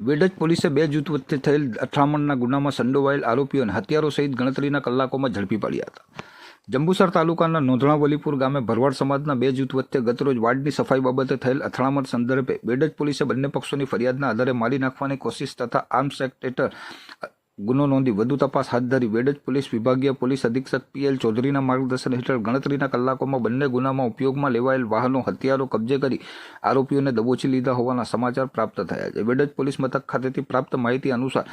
વેડજ પોલીસે બે જૂથ વચ્ચે થયેલ અથડામણના ગુનામાં સંડોવાયેલ આરોપીઓને હથિયારો સહિત ગણતરીના કલાકોમાં ઝડપી પાડ્યા હતા. જંબુસર તાલુકાના નોંધણા વલીપુર ગામે ભરવાડ સમાજના બે જૂથ વચ્ચે ગતરોજ વાર્ડની સફાઈ બાબતે થયેલ અથડામણ સંદર્ભે બેડજ પોલીસે બંને પક્ષોની ફરિયાદના આધારે મારી નાખવાની કોશિશ તથા આર્મ્સ એક્ટ હેઠળ ગુનો નોંધી વધુ તપાસ હાથ ધરી વેડજ પોલીસ વિભાગીય પોલીસ અધિક્ષક પીએલ ચૌધરીના માર્ગદર્શન હેઠળ ગણતરીના કલાકોમાં બંને ગુનામાં ઉપયોગમાં લેવાયેલ વાહનો, હથિયારો કબજે કરી આરોપીઓને દબોચી લીધા હોવાના સમાચાર પ્રાપ્ત થયા છે. વેડજ પોલીસ મથક ખાતેથી પ્રાપ્ત માહિતી અનુસાર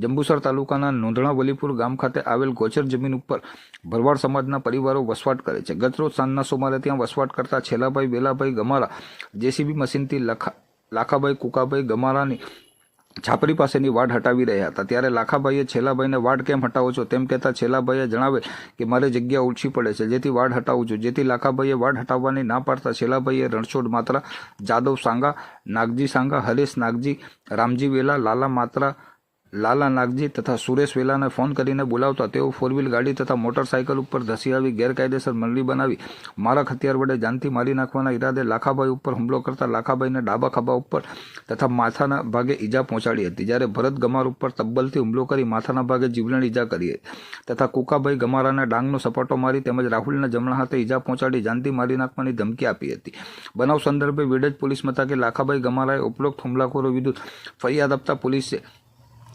જંબુસર તાલુકાના નોંધણા વલીપુર ગામ ખાતે આવેલ ગોચર જમીન ઉપર ભરવાડ સમાજના પરિવારો વસવાટ કરે છે. ગતરોજ સાંજના સોમારે ત્યાં વસવાટ કરતા છેલાભાઈ, વેલાભાઈ ગમારા, જેસીબી મશીનથી લખા, લાખાભાઈ, કુકાભાઈ ગમારાની છાપરી પાસેની વાડ હટાવી રહ્યા હતા. ત્યારે લાખાભાઈએ છેલ્લાભાઈને વાડ કેમ હટાવો છો? તેમ કહેતા છેલ્લાભાઈએ જણાવે કે, મારે જગ્યા ઓછી પડે છે, જેથી વાડ હટાવું છું. જેથી લાખાભાઈએ વાડ હટાવવાની ના પાડતા છેલ્લાભાઈએ રણછોડ માત્રા, જાદવ સાંગા, નાગજી સાંગા, હરેશ નાગજી, રામજી વેલા, લાલા માત્રા લાલા નાગજી તથા સુરેશ વેલાને ફોન કરીને બોલાવતા તેઓ ફોર વ્હીલ ગાડી તથા મોટરસાયકલ ઉપર ધસી આવી, ગેરકાયદેસર મંડળી બનાવી, મારક હથિયાર વડે જાનથી મારી નાખવાના ઈરાદે લાખાભાઈ ઉપર હુમલો કરતા લાખાભાઈને ડાબા ખભા ઉપર તથા માથાના ભાગે ઈજા પહોંચાડી હતી. જ્યારે ભરત ગમાર ઉપર તબ્બલથી હુમલો કરી માથાના ભાગે જીવલેણ ઈજા કરી તથા કુકાભાઈ ગમારાને ડાંગનો સપાટો મારી તેમજ રાહુલના જમણા હાથે ઈજા પહોંચાડી જાનથી મારી નાખવાની ધમકી આપી હતી. બનાવ સંદર્ભે વિડજ પોલીસ મથકે લાખાભાઈ ગમારાએ ઉપરોક્ત હુમલાખોરો વિરુદ્ધ ફરિયાદ આપતા પોલીસે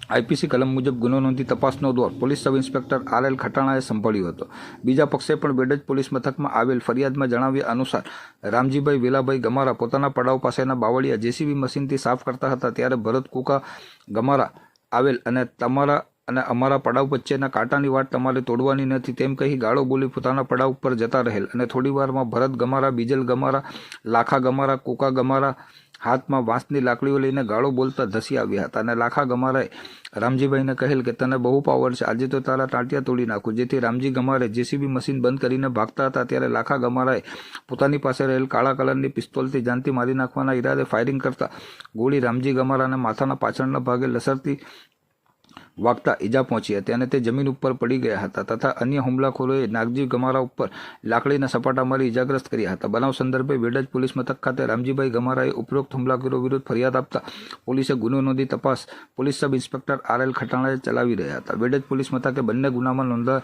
આઈપીસી કલમ મુજબ ગુનો નોંધી તપાસનો દોર police sub inspector R L ખટાણાએ સંભાળ્યો હતો. બીજા પક્ષે પણ બેડજ પોલીસ મથકમાં આવેલ ફરિયાદમાં જણાવ્યા અનુસાર, રામજીભાઈ વેલાભાઈ ગમારા પોતાના પડાવ પાસેના બાવળિયા જેસીબી મશીનથી સાફ કરતા હતા ત્યારે ભરત કુકા ગમારા આવેલ અને તમારા અને અમારા પડાવ વચ્ચેના કાંટાની વાત તમારે તોડવાની નથી તેમ કહી ગાળો બોલી પોતાના પડાવ ઉપર જતા રહેલ અને થોડી વારમાં ભરત ગમારા, બીજલ ગમારા, લાખા ગમારા, કુકા ગમારા હાથમાં વાંસની લાકડીઓ લઈને ગાળો બોલતા ધસી આવ્યા હતા અને લાખા ગમારાએ રામજીભાઈને કહેલ કે તને બહુ પાવર છે. આજે તો તારા ટાંટિયા તોડી નાખું. જેથી રામજી ગમારે જેસીબી મશીન બંધ કરીને ભાગતા હતા ત્યારે લાખા ગમારાએ પોતાની પાસે રહેલ કાળા કલરની પિસ્તોલથી જાનથી મારી નાખવાના ઈરાદે ફાયરિંગ કરતા ગોળી રામજી ગમારાને માથાના પાછળના ભાગે લસરતી વાગતા ઈજા પહોંચી હતી અને તે જમીન ઉપર પડી ગયા હતા તથા અન્ય હુમલાખોરોએ નાગજી ગમારા ઉપર લાકડીના સપાટા મારી ઈજાગ્રસ્ત કર્યા હતા. બનાવ સંદર્ભે વેડજ પોલીસ મથક ખાતે રામજીભાઈ ગમારાએ ઉપરોક્ત હુમલાખોરો વિરુદ્ધ ફરિયાદ આપતા પોલીસે ગુનો નોંધી તપાસ police sub inspector R L ખટાણાએ ચલાવી રહ્યા હતા. વેડજ પોલીસ મથકે બંને ગુનામાં નોંધા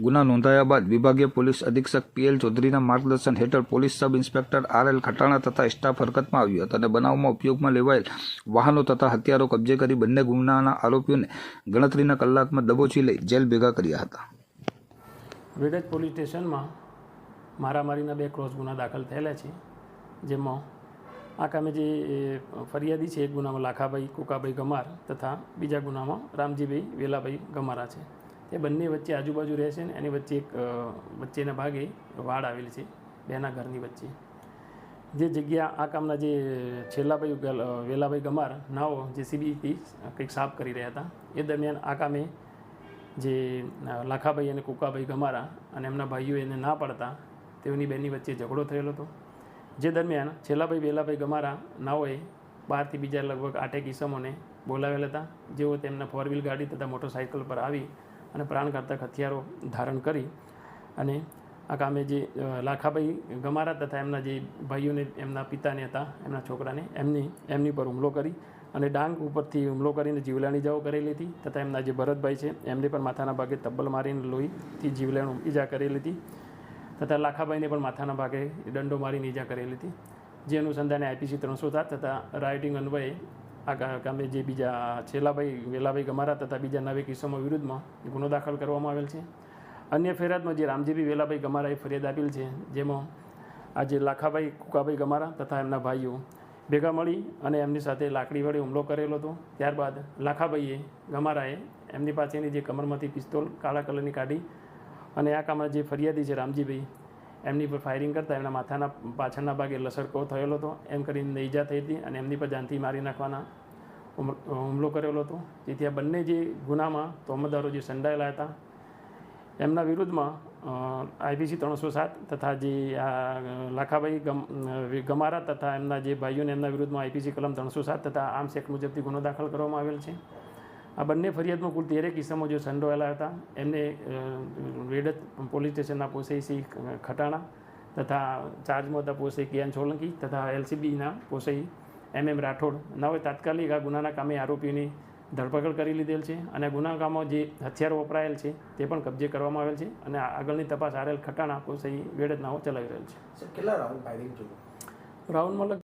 ગુના નોંધાયા બાદ વિભાગીય પોલીસ અધિક્ષક પીએલ ચૌધરીના માર્ગદર્શન હેઠળ police sub inspector R L Khatana તથા સ્ટાફ હરકતમાં આવ્યો હતો અને બનાવમાં ઉપયોગમાં લેવાયેલ વાહનો તથા હથિયારો કબજે કરી બંને ગુનાના આરોપીઓને ગણતરીના કલાકમાં દબોચી લઈ જેલ ભેગા કર્યા હતા. વેડજ પોલીસ સ્ટેશનમાં મારામારીના બે ક્રોસ ગુના દાખલ થયેલા છે, જેમાં આ કામે જે ફરિયાદી છે, એક ગુનામાં લાખાભાઈ, કુકાભાઈ ગમાર તથા બીજા ગુનામાં રામજીભાઈ વેલાભાઈ ગમારા છે. તે બંને વચ્ચે આજુબાજુ રહે છે ને એની વચ્ચે એક વચ્ચેના ભાગે વાડ આવેલી છે, બેના ઘરની વચ્ચે. જે જગ્યા આ કામના જે છેલ્લાભાઈ વેલ- વેલાભાઈ ગમાર નાઓ જેસીબીથી કંઈક સાફ કરી રહ્યા હતા, એ દરમિયાન આ કામે જે લાખાભાઈ અને કુકાભાઈ ગમારા અને એમના ભાઈઓ એને ના પાડતા તેઓની બેની વચ્ચે ઝઘડો થયેલો હતો. જે દરમિયાન છેલ્લાભાઈ, વેલાભાઈ ગમારા નાઓએ બહારથી બીજા લગભગ આઠેક ઈસમોને બોલાવેલા હતા. જેઓ તેમના ફોર વ્હીલ ગાડી તથા મોટરસાઇકલ પર આવી અને પ્રાણઘાતક હથિયારો ધારણ કરી અને આ કામે જે લાખાભાઈ ગમારા તથા એમના જે ભાઈઓને, એમના પિતાને હતા, એમના છોકરાને, એમની એમની પર હુમલો કરી અને ડાંગ ઉપરથી હુમલો કરીને જીવલાણી જાઓ કરેલી હતી તથા એમના જે ભરતભાઈ છે, એમને પણ માથાના ભાગે તબ્બલ મારીને લોહીથી જીવલેણ ઈજા કરેલી હતી તથા લાખાભાઈને પણ માથાના ભાગે દંડો મારીને ઈજા કરેલી હતી. જે અનુસંધાને આઈપીસી ત્રણસો સાત તથા રાઇટિંગ અન્વયે આ કામે જે બીજા છેલ્લાભાઈ વેલાભાઈ ગમારા તથા બીજા નવે કિસ્સામાં વિરુદ્ધમાં ગુનો દાખલ કરવામાં આવેલ છે. અન્ય ફરિયાદમાં જે રામજીભાઈ વેલાભાઈ ગમારાએ ફરિયાદ આપેલ છે, જેમાં આજે લાખાભાઈ કુકાભાઈ ગમારા તથા એમના ભાઈઓ ભેગા મળી અને એમની સાથે લાકડી વડે હુમલો કરેલો હતો. ત્યારબાદ લાખાભાઈએ ગમારાએ એમની પાસેની જે કમરમાંથી પિસ્તોલ કાળા કલરની કાઢી અને આ કામમાં જે ફરિયાદી છે રામજીભાઈ એમની પર ફાયરિંગ કરતાં, એમના માથાના પાછળના ભાગે લસરકો થયેલો હતો. એમ કરીને ઈજા થઈ હતી અને એમની પર જાનથી મારી નાખવાના હુમલો કરેલો હતો. જેથી આ બંને જે ગુનામાં તોમદારો જે સંડાયેલા હતા, એમના વિરુદ્ધમાં આઈપીસી ત્રણસો સાત તથા જે આ લાખાભાઈ ગમ ગમારા તથા એમના જે ભાઈઓને એમના વિરુદ્ધમાં આઈપીસી કલમ ત્રણસો સાત તથા આર્મ્સ એક્ટ મુજબથી ગુનો દાખલ કરવામાં આવેલ છે. આ બંને ફરિયાદમાં કુલ તેરેક કિસ્સામાં જો સંડોવાયેલા હતા એમને વેડત પોલીસ સ્ટેશનના પોસઈ ખટાણા તથા ચાર્જમાં હતા પોસઈ કિયાન સોલંકી તથા એલસીબીના પોસઈ એમ એમ રાઠોડ નવે તાત્કાલિક આ ગુનાના કામે આરોપીની ધરપકડ કરી લીધેલ છે અને ગુનાકામમાં જે હથિયારો વપરાયેલ છે તે પણ કબજે કરવામાં આવેલ છે અને આગળની તપાસ આરેલ ખટાણા કોસાઈ વેડત નાઓ ચલાવી રહેલ છે. કેટલા રાઉન્ડ ફાયરિંગ રાઉન્ડમાં